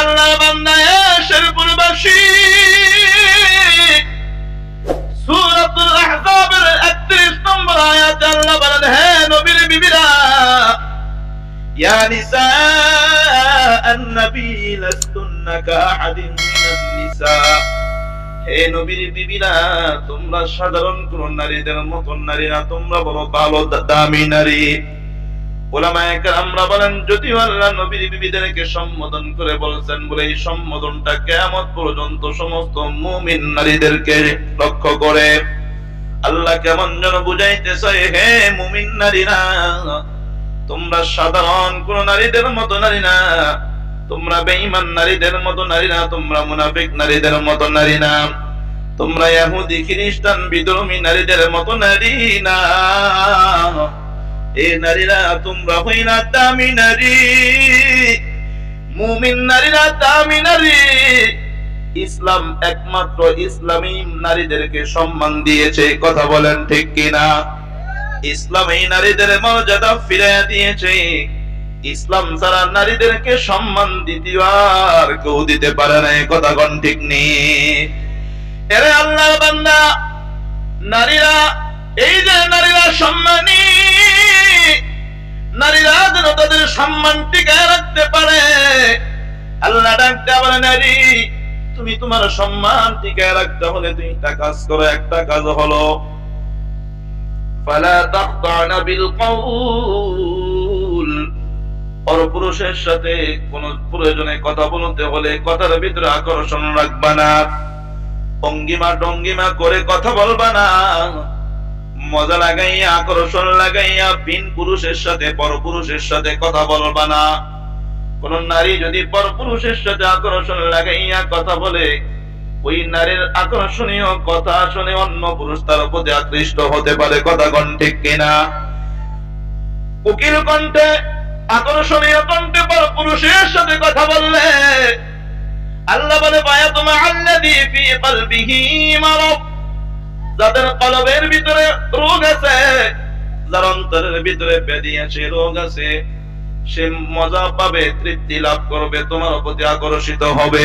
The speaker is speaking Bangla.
আল্লাহ বান্দায় শেরপুরবাসী। সূরাতুল আহজাবের 31 নম্বর আয়াতে আল্লাহ বলেন, হে নবীর বিবিরা, ইয়া নিসা আন-নবী লাস্তুন্না কাহাদিন মিনান নিসা। হে নবীর বিবিরা, তোমরা সাধারণ কোন নারীদের মতন নারী না, তোমরা বড় ভালো দামি নারী। বলেন, যদিও আল্লাহ নবীর বিবিদেরকে সম্বোধন করে বলে এই সম্বোধনটা পর্যন্ত সমস্ত মুমিন নারীদেরকে লক্ষ্য করে। আল্লাহ কেমন যেন হে মুমিন নারীরা, তোমরা সাধারণ কোন নারীদের মতো নারী না। তোমরা বেঈমান নারীদের মতো নারী না, তোমরা মুনাফিক নারীদের মতো নারী না। তোমরা ইহুদি, খ্রিস্টান, বিদ্রোহী নারীদের মতো নারী না। এ নারীরা, তোমরা হই না দামি নারী। মুমিন নারীরা দামি নারী। ইসলাম একমাত্র ইসলামী নারীদেরকে সম্মান দিয়েছে, কথা বলেন ঠিক কিনা? ইসলাম নারীদের মর্যাদা ফিরে দিয়েছে। ইসলাম ছাড়া নারীদেরকে সম্মান দ্বিতীয়বার কেউ দিতে পারে না কথা কোন ঠিক নেই। আল্লাহ বান্দা, নারীরা, এই যে নারীরা সম্মানী সম্মান রাখতে পারে। আল্লাহ ডাকতে বলে, নারী, তুমি তোমার সম্মান টিকায় রাখতে হলে তুমি একটা কাজ করো, একটা কাজ হলো পরপুরুষের সাথে কোন প্রয়োজনে কথা বলতে হলে কথার ভিতরে আকর্ষণ রাখবা না ভঙ্গিমা ডঙ্গিমা করে কথা বলবা না। মজা লাগাইয়া, আকর্ষণ লাগাইয়া বিন পুরুষের সাথে পরপুরুষের সাথে কথা বলবা না। কোন নারী যদি পরপুরুষের সাথে আকর্ষণ লাগাইয়া কথা বলে, ওই নারীর আকর্ষণীয় কথা শুনে অন্য পুরুষ তার প্রতি আকৃষ্ট হতে পারে। কথা কোন ঠিক কিনা? উকিল কণ্ঠে, আকর্ষণীয় কণ্ঠে পর পুরুষের সাথে কথা বললে, আল্লাহ বলে পায়া তোমার আল্লাদি ফি কলবিহি মারব। যাদের কলবের ভিতরে রোগ আছে, যার অন্তরের ভিতরে ব্যাধি আছে, রোগ আছে, সে মজা পাবে, তৃপ্তি লাভ করবে, তোমার প্রতি আকর্ষিত হবে।